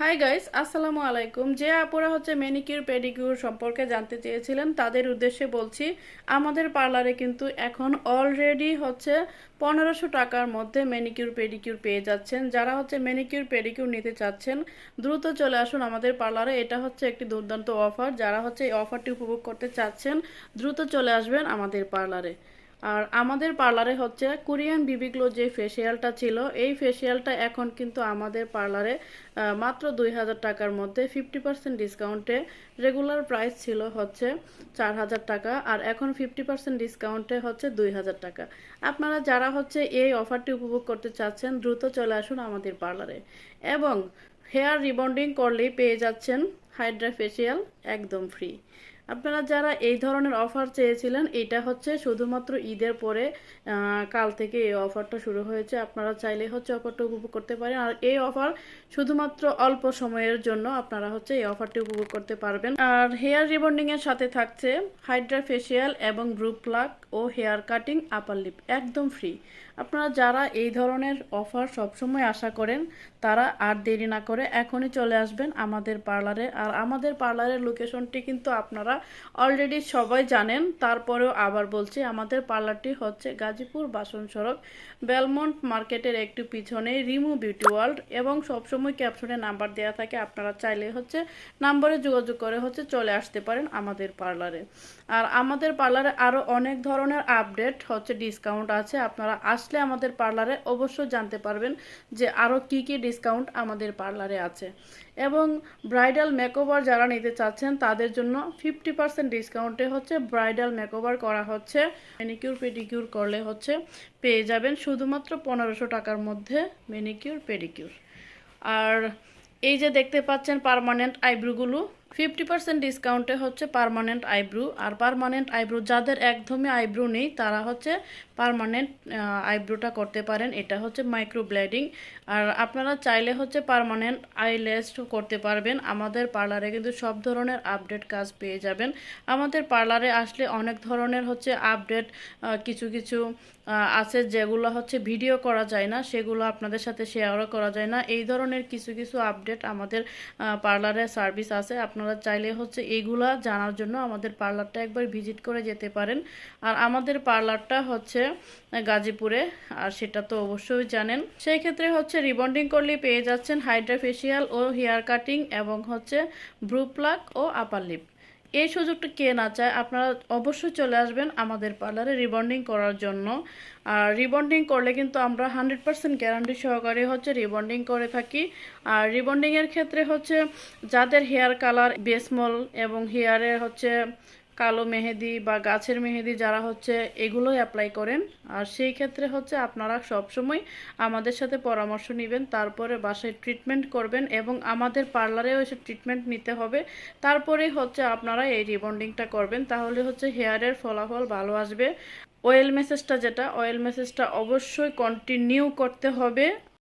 Hi guys আসসালামু আলাইকুম যে আপুরা হচ্ছে ম্যানিকিউর পেডিকিউর সম্পর্কে জানতে চেয়েছিলেন, তাদের উদ্দেশ্যে বলছি, আমাদের পার্লারে কিন্তু এখন অলরেডি হচ্ছে পনেরোশো টাকার মধ্যে ম্যানিকিউর পেডিকিউর পেয়ে যাচ্ছেন। যারা হচ্ছে ম্যানিকিউর পেডিকিউর নিতে চাচ্ছেন, দ্রুত চলে আসুন আমাদের পার্লারে এটা হচ্ছে একটি দুর্দান্ত অফার যারা হচ্ছে এই অফারটি উপভোগ করতে চাচ্ছেন, দ্রুত চলে আসবেন আমাদের পার্লারে আর আমাদের পার্লারে হচ্ছে কোরিয়ান বিবিগ্লো যে ফেসিয়ালটা ছিল, এই ফেসিয়ালটা এখন কিন্তু আমাদের পার্লারে মাত্র দুই হাজার টাকার মধ্যে ফিফটি পার্সেন্ট ডিসকাউন্টে রেগুলার প্রাইস ছিল হচ্ছে চার হাজার টাকা আর এখন ফিফটি পার্সেন্ট ডিসকাউন্টে হচ্ছে দুই হাজার টাকা। আপনারা যারা হচ্ছে এই অফারটি উপভোগ করতে চাচ্ছেন, দ্রুত চলে আসুন আমাদের পার্লারে। এবং হেয়ার রিবন্ডিং করলেই পেয়ে যাচ্ছেন হাইড্রা ফেসিয়াল একদম ফ্রি আপনারা যারা এই ধরনের অফার চেয়েছিলেন, এটা হচ্ছে শুধুমাত্র ঈদের পরে কাল থেকে এই অফারটা শুরু হয়েছে। আপনারা চাইলে হচ্ছে অফারটা উপভোগ করতে পারেন। আর এই অফার শুধুমাত্র অল্প সময়ের জন্য আপনারা হচ্ছে এই অফারটি উপভোগ করতে পারবেন। আর হেয়ার রিবন্ডিং এর সাথে থাকছে হাইড্রা ফেসিয়াল এবং ব্রু প্লাক ও হেয়ার কাটিং আপার লিপ একদম ফ্রি আপনারা যারা এই ধরনের অফার সবসময় আশা করেন, তারা আর দেরি না করে এখনই চলে আসবেন আমাদের পার্লারে আর আমাদের পার্লারের লোকেশনটি কিন্তু আপনারা অলরেডি সবাই জানেন, তারপরেও আবার বলছি, আমাদের পার্লারটি হচ্ছে গাজীপুর বাসন সড়ক, বেলমন্ট মার্কেটের একটু পিছনে রিমু বিউটি ওয়ার্ল্ড এবং সবসময় ক্যাপশনে নাম্বার দেওয়া থাকে, আপনারা চাইলে হচ্ছে নাম্বারে যোগাযোগ করে হচ্ছে চলে আসতে পারেন আমাদের পার্লারে। আর আমাদের পার্লারে আরও অনেক ধরনের আপডেট হচ্ছে ডিসকাউন্ট আছে, আপনারা আসলে আমাদের পার্লারে অবশ্যই জানতে পারবেন যে আরও কি কি ডিসকাউন্ট আমাদের পার্লারে আছে। এবং ব্রাইডাল মেকওভার যারা নিতে চাচ্ছেন, তাদের জন্য ফিফটি পার্সেন্ট ডিসকাউন্টে হচ্ছে ব্রাইডাল মেকওভার করা হচ্ছে। ম্যানিকিউর, পেডিকিউর করলে হচ্ছে পেয়ে যাবেন শুধুমাত্র পনেরোশো টাকার মধ্যে মেনিকিউর পেডিকিউর। আর এই যে দেখতে পাচ্ছেন পারমানেন্ট আইব্রুগুলো ফিফটি পার্সেন্ট ডিসকাউন্টে হচ্ছে পার্মানেন্ট আইব্রু। আর পারমানেন্ট আইব্রু যাদের একদমই আইব্রু নেই, তারা হচ্ছে পার্মানেন্ট আইব্রুটা করতে পারেন। এটা হচ্ছে মাইক্রো ব্লেডিং আর আপনারা চাইলে হচ্ছে পার্মানেন্ট আইলেস করতে পারবেন। আমাদের পার্লারে কিন্তু সব ধরনের আপডেট কাজ পেয়ে যাবেন। আমাদের পার্লারে আসলে অনেক ধরনের হচ্ছে আপডেট কিছু কিছু আছে যেগুলো হচ্ছে ভিডিও করা যায় না, সেগুলো আপনাদের সাথে শেয়ারও করা যায় না। এই ধরনের কিছু কিছু আপডেট আমাদের পার্লারে সার্ভিস আছে। আপনারা চাইলে হচ্ছে এগুলা জানার জন্য আমাদের পার্লারটা একবার ভিজিট করে যেতে পারেন। আর আমাদের পার্লারটা হচ্ছে গাজীপুরে, আর সেটা তো অবশ্যই জানেন। সেই ক্ষেত্রে হচ্ছে রিবন্ডিং করলে পেয়ে যাচ্ছেন হাইড্রা ফেসিয়াল ও হেয়ার কাটিং এবং হচ্ছে ব্রু প্লাক ও আপার লিপ। এই সুযোগটা কে না চায়, আপনারা অবশ্যই চলে আসবেন আমাদের পার্লারে রিবন্ডিং করার জন্য। আর রিবন্ডিং করলে কিন্তু আমরা হান্ড্রেড পার্সেন্ট গ্যারান্টি সহকারে হচ্ছে রিবন্ডিং করে থাকি। আর রিবন্ডিংয়ের ক্ষেত্রে হচ্ছে যাদের হেয়ার কালার বেসমল এবং হেয়ারের হচ্ছে কালো মেহেদি বা গাছের মেহেদি যারা হচ্ছে এগুলোই অ্যাপ্লাই করেন। আর সেই ক্ষেত্রে হচ্ছে আপনারা সবসময় আমাদের সাথে পরামর্শ নেবেন, তারপরে বাসায় ট্রিটমেন্ট করবেন এবং আমাদের পার্লারেও এসে ট্রিটমেন্ট নিতে হবে। তারপরেই হচ্ছে আপনারা এই রিবন্ডিংটা করবেন, তাহলে হচ্ছে হেয়ারের ফলাফল ভালো আসবে। অয়েল মেসেজটা যেটা অয়েল মেসেজটা অবশ্যই কন্টিনিউ করতে হবে।